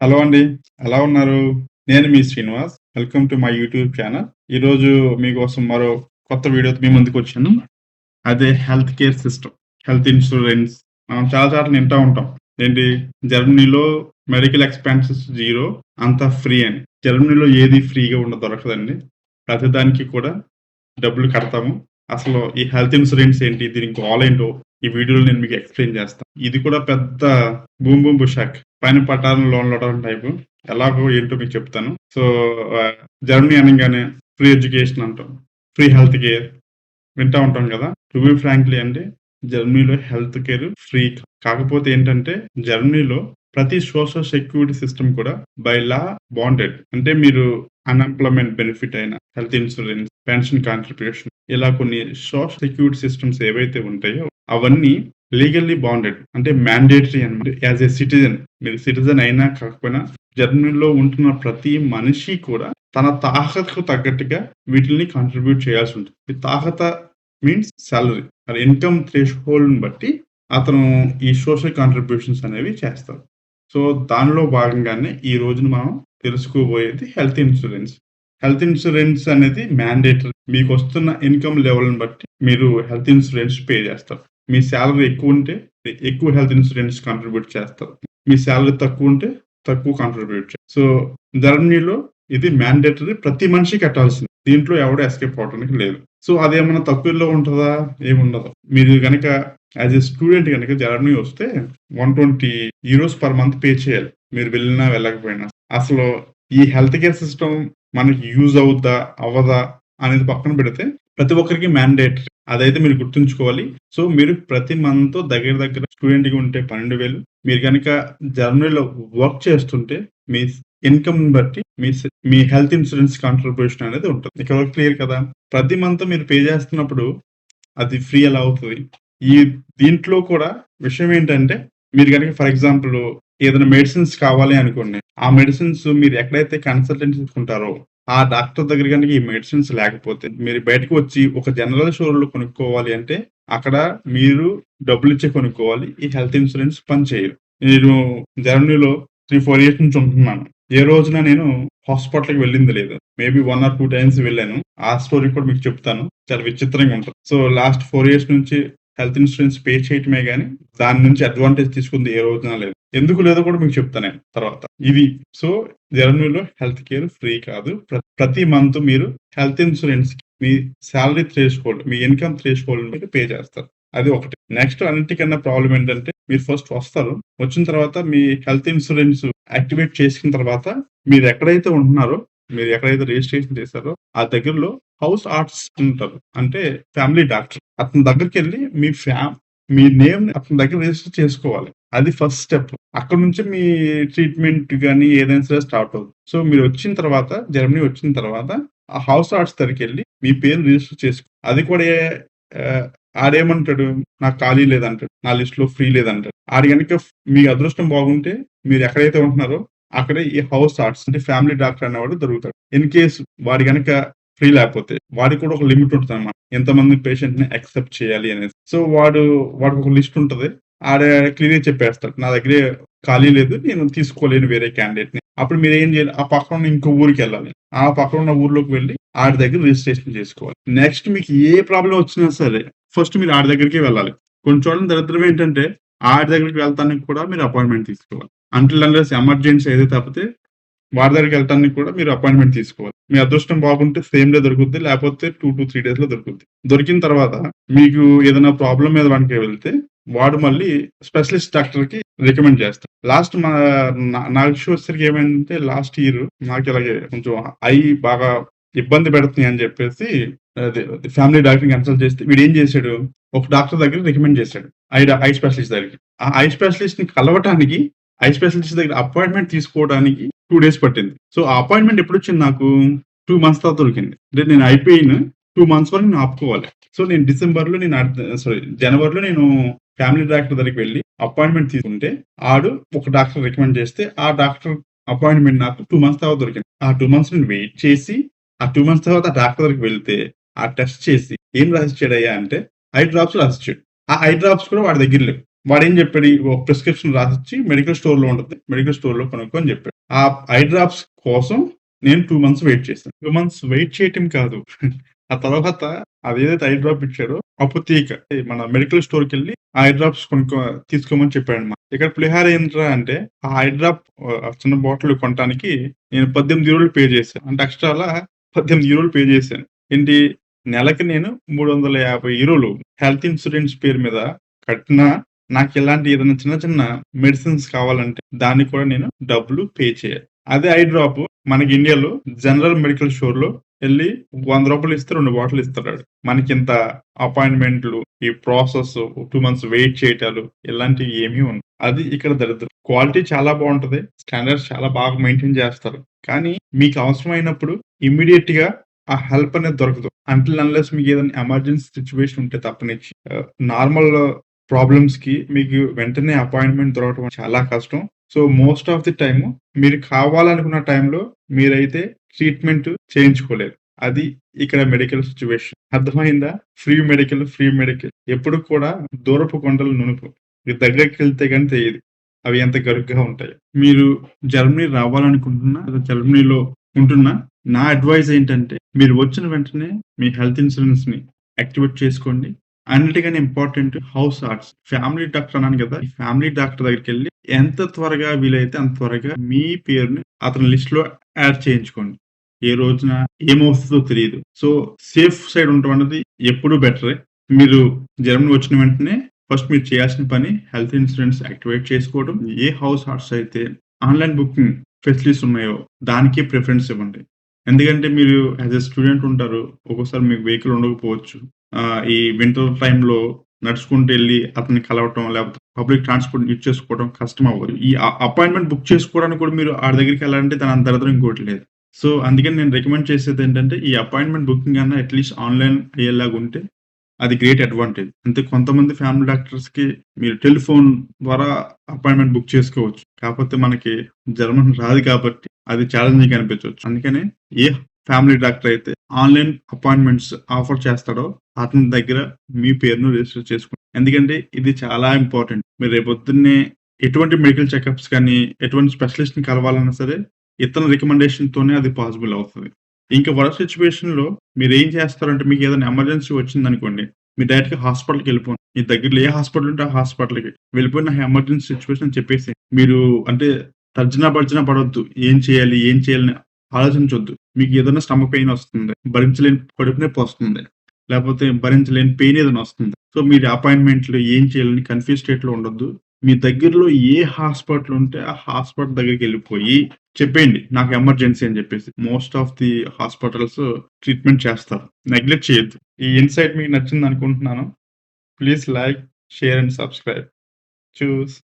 Hello అండి. ఎలా ఉన్నారు? నేను మీ Srinivas. Welcome to my YouTube channel. ఈరోజు మీకోసం మరో కొత్త వీడియోతో మీ ముందుకొచ్చాను. అదే health care system. Health insurance మనం చాలా సార్లు వింటూ ఉంటాం. ఏంటి జర్మనీలో మెడికల్ ఎక్స్‌పెన్సెస్ జీరో అంతా ఫ్రీ అని. జర్మనీలో ఏది ఫ్రీగా ఉండ దొరకదండి. ప్రతిదానికి కూడా డబ్బులు కడతాము. అసలు ఈ హెల్త్ ఇన్సూరెన్స్ ఏంటి? దీని ఏంటో ఈ వీడియోలో నేను మీకు ఎక్స్‌ప్లెయిన్ చేస్తాను ఇది కూడా పెద్ద బూమ్ బూమ్ బుషాక్. పైన పట్టాలను లోన్లు ఇవ్వడం టైపు. ఎలాగో ఏంటో మీకు చెప్తాను. సో జర్మనీ అనగానే ఫ్రీ ఎడ్యుకేషన్ అంటాం. ఫ్రీ హెల్త్ కేర్ వింటా ఉంటాం కదా! టు బి ఫ్రాంక్లీ అంటే జర్మనీలో హెల్త్ కేర్ ఫ్రీ. కాకపోతే ఏంటంటే జర్మనీలో ప్రతి సోషల్ సెక్యూరిటీ సిస్టమ్ కూడా బై లా బాండెడ్. అంటే మీరు అన్‌ఎంప్లాయ్‌మెంట్ బెనిఫిట్ అయిన హెల్త్ ఇన్సూరెన్స్, పెన్షన్ కాంట్రిబ్యూషన్ ఇలా కొన్ని సోషల్ సెక్యూరిటీ సిస్టమ్స్ ఏవైతే ఉంటాయో అవన్నీ లీగల్లీ బాండెడ్. అంటే మ్యాండేటరీ అనమాట యాజ్ ఎ సిటిజన్ మీరు సిటిజన్ అయినా కాకపోయినా జర్మనీలో ఉంటున్న ప్రతి మనిషి కూడా తన తాహతకు తగ్గట్టుగా వీటిల్ని కాంట్రిబ్యూట్ చేయాల్సి ఉంటుంది. తాహత మీన్స్ సాలరీ. మరి ఇన్‌కమ్ థ్రెషోల్డ్‌ని బట్టి అతను ఈ సోషల్ కాంట్రిబ్యూషన్స్ అనేవి చేస్తారు. సో దానిలో భాగంగానే ఈ రోజున మనం తెలుసుకోబోయేది హెల్త్ ఇన్సూరెన్స్. హెల్త్ ఇన్సూరెన్స్ అనేది మ్యాండేటరీ. మీకొస్తున్న ఇన్‌కమ్ లెవెల్‌ని బట్టి మీరు హెల్త్ ఇన్సూరెన్స్ పే చేస్తారు. మీ శాలరీ ఎక్కువ ఉంటే ఎక్కువ హెల్త్ ఇన్సూరెన్స్ కాంట్రిబ్యూట్ చేస్తారు. మీ శాలరీ తక్కువ ఉంటే తక్కువ కాంట్రిబ్యూట్ సో జర్మనీలో ఇది మ్యాండేటరీ. ప్రతి మనిషి కట్టాల్సింది. దీంట్లో ఎవడు ఎస్కేప్ అవ్వడానికి లేదు. సో అదేమన్నా తక్కువలో ఉంటుందా ఏముండదు. మీరు కనుక యాజ్ ఎ స్టూడెంట్ కనుక జర్మనీ వస్తే 120 యూరోస్ పర్ మంత్ పే చేయాలి. మీరు వెళ్ళినా వెళ్ళకపోయినా. అసలు ఈ హెల్త్ కేర్ సిస్టమ్ మనకి యూజ్ అవుద్దా? అవ్వదా? అనేది పక్కన పెడితే ప్రతి ఒక్కరికి మ్యాండేటరీ. అదైతే మీరు గుర్తుంచుకోవాలి. సో మీరు ప్రతి మంత్ దగ్గర దగ్గర స్టూడెంట్‌గా ఉంటే 12,000 మీరు కనుక జర్మనీలో వర్క్ చేస్తుంటే మీ ఇన్‌కమ్‌ని బట్టి మీ మీ హెల్త్ ఇన్సూరెన్స్ కాంట్రిబ్యూషన్ అనేది ఉంటుంది. ఇక్కడ క్లియర్ కదా! ప్రతి మంత్ మీరు పే చేస్తున్నప్పుడు అది ఫ్రీ ఎలా అవుతుంది ఈ దీంట్లో కూడా విషయం ఏంటంటే మీరు కనుక ఫర్ ఎగ్జాంపుల్ ఏదైనా మెడిసిన్స్ కావాలి అనుకోండి. ఆ మెడిసిన్స్ మీరు ఎక్కడైతే కన్సల్టెన్సీ తీసుకుంటారో ఆ డాక్టర్ దగ్గర కనుక ఈ మెడిసిన్స్ లేకపోతే మీరు బయటకు వచ్చి ఒక జనరల్ స్టోర్‌లో కొనుక్కోవాలి అంటే అక్కడ మీరు డబ్బులు ఇచ్చే కొనుక్కోవాలి. ఈ హెల్త్ ఇన్సూరెన్స్ పని చేయదు. నేను జర్మనీలో 3, 4 ఇయర్స్ నుంచి ఉంటున్నాను. ఏ రోజున నేను హాస్పిటల్‌కి వెళ్ళింది లేదు. Maybe one or two times వెళ్ళాను. ఆ స్టోరీ కూడా మీకు చెప్తాను. చాలా విచిత్రంగా ఉంటుంది సో లాస్ట్ ఫోర్ ఇయర్స్ నుంచి హెల్త్ ఇన్సూరెన్స్ పే చేయటమే కానీ దాని నుంచి అడ్వాంటేజ్ తీసుకుంది ఏ రోజున లేదు. ఎందుకు లేదో కూడా మీకు చెప్తా నేను తర్వాత. ఇది సో జర్మనీలో హెల్త్ కేర్ ఫ్రీ కాదు. ప్రతి మంత్ మీరు హెల్త్ ఇన్సూరెన్స్ మీ సాలరీ థ్రెషోల్డ్ మీ ఇన్‌కమ్ థ్రెషోల్డ్‌ని బట్టి పే చేస్తారు. అది ఒకటి. నెక్స్ట్ అన్నిటికన్నా ప్రాబ్లమ్ ఏంటంటే మీరు ఫస్ట్ వస్తారు. వచ్చిన తర్వాత మీ హెల్త్ ఇన్సూరెన్స్ యాక్టివేట్ చేసిన తర్వాత మీరు ఎక్కడైతే ఉంటున్నారో మీరు ఎక్కడైతే రిజిస్ట్రేషన్ చేశారో ఆ దగ్గరలో హౌస్ ఆర్ట్స్ ఉంటారు. అంటే ఫ్యామిలీ డాక్టర్. అతని దగ్గరికి వెళ్ళి మీ ఫ్యామ్ మీ నేమ్ అతని దగ్గర రిజిస్టర్ చేసుకోవాలి. అది ఫస్ట్ స్టెప్. అక్కడి నుంచి మీ ట్రీట్మెంట్ కానీ ఏదైనా సరే స్టార్ట్ అవుతుంది సో మీరు వచ్చిన తర్వాత జర్మనీ వచ్చిన తర్వాత ఆ హౌస్ ఆర్ట్స్ దగ్గరికెళ్ళి మీ పేరు రిజిస్టర్ చేసుకో అది కూడా ఆడేమంటాడు నాకు ఖాళీ లేదంటాడు. నా లిస్ట్లో ఫ్రీ లేదంటాడు. ఆడి గనక మీ అదృష్టం బాగుంటే మీరు ఎక్కడైతే ఉంటున్నారో అక్కడే ఈ హౌస్ ఆర్ట్స్ అంటే ఫ్యామిలీ డాక్టర్ అనేవాడు దొరుకుతాడు. ఇన్ కేస్ వాడి గనక ఫ్రీ లేకపోతే వాడికి కూడా ఒక లిమిట్ ఉంటుంది అన్నమాట ఎంతమంది పేషెంట్ని యాక్సెప్ట్ చేయాలి అనేది. సో వాడు వాడికి ఒక లిస్ట్ ఉంటది. ఆడ క్లియర్ చెప్పేస్తాడు. నా దగ్గరే ఖాళీ లేదు. నేను తీసుకోలేను వేరే క్యాండిడేట్‌ని. అప్పుడు మీరు ఏం చేయాలి? ఆ పక్కన ఉన్న ఇంకో ఊరికి వెళ్ళాలి ఆ పక్కన ఉన్న ఊర్లోకి వెళ్ళి ఆడి దగ్గర రిజిస్ట్రేషన్ చేసుకోవాలి. నెక్స్ట్ మీకు ఏ ప్రాబ్లం వచ్చినా సరే ఫస్ట్ మీరు ఆడి దగ్గరికే వెళ్ళాలి. కొన్ని చోట్ల దరిద్రం ఏంటంటే ఆడి దగ్గరికి వెళ్తానికి కూడా మీరు అపాయింట్‌మెంట్ తీసుకోవాలి. అంటిల్ అన్లెస్ ఎమర్జెన్సీ అయితే తప్పితే వాడి దగ్గరికి వెళ్ళటానికి కూడా మీరు అపాయింట్‌మెంట్ తీసుకోవాలి. మీ అదృష్టం బాగుంటే సేమ్ డే దొరుకుద్ది. లేకపోతే 2-3 డేస్‌లో దొరుకుద్ది. దొరికిన తర్వాత మీకు ఏదైనా ప్రాబ్లం మీద వానికి వెళ్తే వాడు మళ్ళీ స్పెషలిస్ట్ డాక్టర్కి రికమెండ్ చేస్తాడు. లాస్ట్ మా నా ఇష్యూ వచ్చేసరికి ఏమైందంటే లాస్ట్ ఇయర్ నాకు ఇలాగే కొంచెం ఐ బాగా ఇబ్బంది పెడుతున్నాయి అని చెప్పేసి ఫ్యామిలీ డాక్టర్‌ని కన్సల్ట్ చేస్తే వీడేం చేశాడు ఒక డాక్టర్ దగ్గర రికమెండ్ చేశాడు ఐ ఐ స్పెషలిస్ట్ దగ్గరికి. ఆ ఐ స్పెషలిస్ట్‌ని కలవటానికి ఐ స్పెషలిస్ట్ దగ్గర అపాయింట్‌మెంట్ తీసుకోవడానికి టూ డేస్ పట్టింది. సో ఆ అపాయింట్‌మెంట్ ఎప్పుడొచ్చింది నాకు టూ మంత్స్ తర్వాత దొరికింది. అంటే నేను ఐ టూ మంత్స్ వరకు నేను ఆపుకోవాలి. సో నేను డిసెంబర్లో నేను సారీ జనవరిలో నేను ఫ్యామిలీ డాక్టర్ దగ్గరికి వెళ్ళి అపాయింట్‌మెంట్ తీసుకుంటే ఆడు ఒక డాక్టర్ రికమెండ్ చేస్తే ఆ డాక్టర్ అపాయింట్‌మెంట్ నాకు టూ మంత్స్ తర్వాత దొరికింది. ఆ టూ మంత్స్ నేను వెయిట్ చేసి ఆ టూ మంత్స్ తర్వాత ఆ డాక్టర్ దగ్గరికి వెళ్తే ఆ టెస్ట్ చేసి ఏం రాసిచ్చాడయ్యా అంటే ఐ డ్రాప్స్ రాసిచ్చాడు. ఆ ఐ డ్రాప్స్ కూడా వాడి దగ్గర లేవు. వాడు ఏం చెప్పాడు ఒక ప్రిస్క్రిప్షన్ రాసిచ్చి మెడికల్ స్టోర్లో ఉంటుంది మెడికల్ స్టోర్లో కొనుక్కొని చెప్పాడు ఆ ఐ డ్రాప్స్ కోసం నేను టూ మంత్స్ వెయిట్ చేశాను టూ మంత్స్ వెయిట్ చేయటం కాదు ఆ తర్వాత అదేదైతే ఐ డ్రాప్ ఇచ్చాడో అపుతీక మన మెడికల్ స్టోర్కి వెళ్ళి ఆ ఐ డ్రాప్స్ కొనుక్కో తీసుకోమని చెప్పాడు అన్నమాట ఇక్కడ పులిహార ఏంట్రా అంటే ఆ ఐ డ్రాప్ చిన్న బాటిల్ కొనడానికి నేను పద్దెనిమిది యూరోలు పే చేశాను. అంటే ఎక్స్ట్రా అలా పద్దెనిమిది యూరోలు పే చేశాను. ఏంటి? నెలకి నేను మూడు వందల యాభై యూరోలు హెల్త్ ఇన్సూరెన్స్ పేరు మీద కట్టినా నాకు ఇలాంటి ఏదైనా చిన్న చిన్న మెడిసిన్స్ కావాలంటే దానికి కూడా నేను డబ్బులు పే చేయాలి. అదే ఐ డ్రాప్ మనకి ఇండియాలో జనరల్ మెడికల్ స్టోర్లో వెళ్ళి వంద రూపాయలు ఇస్తే రెండు బాటిల్ ఇస్తాడు. మనకి ఇంత అపాయింట్మెంట్లు ఈ ప్రాసెస్ టూ మంత్స్ వెయిట్ చేయటాలు ఇలాంటివి ఏమీ ఉండవు. అది ఇక్కడ దరిద్రం. క్వాలిటీ చాలా బాగుంటది స్టాండర్డ్స్ చాలా బాగా మెయింటైన్ చేస్తారు. కానీ మీకు అవసరమైనప్పుడు ఇమ్మీడియట్గా ఆ హెల్ప్ అనేది దొరకదు. అంటిల్ అన్లెస్ మీకు ఏదైనా ఎమర్జెన్సీ సిచ్యువేషన్ ఉంటే తప్పనిచ్చి. నార్మల్ ప్రాబ్లమ్స్కి మీకు వెంటనే అపాయింట్మెంట్ దొరకడం చాలా కష్టం. So most of the time మీరు కావాలనుకున్న టైంలో మీరైతే ట్రీట్మెంట్ చేయించుకోలేరు అది ఇక్కడ మెడికల్ సిచ్యువేషన్ అర్థమైందా? ఫ్రీ మెడికల్ ఫ్రీ మెడికల్ ఎప్పుడు కూడా దూరపు కొండలు నునుపు. మీరు దగ్గరికి వెళ్తే కానీ తెలియదు అవి ఎంత గరుగ్గా ఉంటాయి. మీరు జర్మనీ రావాలనుకుంటున్నా జర్మనీలో ఉంటున్నా నా అడ్వైజ్ ఏంటంటే మీరు వచ్చిన వెంటనే మీ హెల్త్ ఇన్సూరెన్స్ని యాక్టివేట్ చేసుకోండి. అన్నిటికన్నా ఇంపార్టెంట్ హౌస్ ఆర్ట్స్ ఫ్యామిలీ డాక్టర్ అన్నాను కదా ఫ్యామిలీ డాక్టర్ దగ్గరికి వెళ్ళి ఎంత త్వరగా వీలైతే అంత త్వరగా మీ పేరుని అతని లిస్ట్లో యాడ్ చేయించుకోండి. ఏ రోజున ఏమవుతుందో తెలియదు. సో సేఫ్ సైడ్ ఉండటం అనేది ఎప్పుడు బెటరే. మీరు జర్మనీ వచ్చిన వెంటనే ఫస్ట్ మీరు చేయాల్సిన పని హెల్త్ ఇన్సూరెన్స్ యాక్టివేట్ చేసుకోవడం. ఏ హౌస్ హార్ట్స్ అయితే ఆన్లైన్ బుకింగ్ ఫెసిలిటీస్ ఉన్నాయో దానికి ప్రిఫరెన్స్ ఇవ్వండి. ఎందుకంటే మీరు యాజ్ ఎ స్టూడెంట్ ఉంటారు ఒక్కోసారి మీకు వెహికల్ ఉండకపోవచ్చు. ఈ వింటర్ టైంలో నడుచుకుంటూ వెళ్ళి అతన్ని కలవటం లేకపోతే పబ్లిక్ ట్రాన్స్పోర్ట్ యూజ్ చేసుకోవడం కష్టం అవ్వదు ఈ అపాయింట్మెంట్ బుక్ చేసుకోవడానికి కూడా మీరు ఆ దగ్గరికి వెళ్ళాలంటే దాని అంత ఇంకోటి లేదు. సో అందుకని నేను రికమెండ్ చేసేది ఏంటంటే ఈ అపాయింట్మెంట్ బుకింగ్ అన్న అట్లీస్ట్ ఆన్లైన్ అయ్యేలాగా ఉంటే అది గ్రేట్ అడ్వాంటేజ్. అంతే కొంతమంది ఫ్యామిలీ డాక్టర్స్కి మీరు టెలిఫోన్ ద్వారా అపాయింట్మెంట్ బుక్ చేసుకోవచ్చు. కాకపోతే మనకి జర్మన్ రాదు కాబట్టి అది ఛాలెంజింగ్ అనిపించవచ్చు. అందుకనే ఏ ఫ్యామిలీ డాక్టర్ అయితే ఆన్లైన్ అపాయింట్మెంట్స్ ఆఫర్ చేస్తాడో అతని దగ్గర మీ పేరును రిజిస్టర్ చేసుకోండి ఎందుకంటే ఇది చాలా ఇంపార్టెంట్. మీరు రేపొద్దున్నే ఎటువంటి మెడికల్ చెకప్స్ కానీ ఎటువంటి స్పెషలిస్ట్ని కలవాలన్నా సరే ఇతని రికమెండేషన్ తోనే అది పాసిబుల్ అవుతుంది. ఇంకా వరస్ట్ సిచ్యువేషన్లో మీరు ఏం చేస్తారంటే మీకు ఏదైనా ఎమర్జెన్సీ వచ్చింది అనుకోండి మీరు డైరెక్ట్గా హాస్పిటల్కి వెళ్ళిపోండి. మీ దగ్గరలో ఏ హాస్పిటల్ ఉంటే ఆ హాస్పిటల్కి వెళ్ళిపోయిన ఎమర్జెన్సీ సిచ్యువేషన్ చెప్పేసి మీరు అంటే తర్జన భర్జన పడవద్దు ఏం చేయాలి ఏం చేయాలని ఆలోచించొద్దు. మీకు ఏదైనా స్టమక్ పెయిన్ వస్తుంది భరించలేని కడుపు నొప్పి వస్తుంది లేకపోతే భరించలేని పెయిన్ ఏదైనా వస్తుంది. సో మీరు అపాయింట్మెంట్లు ఏం చేయాలని కన్ఫ్యూజ్ స్టేట్లో ఉండొద్దు. మీ దగ్గరలో ఏ హాస్పిటల్ ఉంటే ఆ హాస్పిటల్ దగ్గరికి వెళ్ళిపోయి చెప్పేయండి నాకు ఎమర్జెన్సీ అని చెప్పేసి. Most of the hospitals treatment చేస్తారు. నెగ్లెక్ట్ చేయొద్దు. ఈ ఇన్సైట్ మీకు నచ్చింది అనుకుంటున్నాను. Please like share and subscribe. Choose.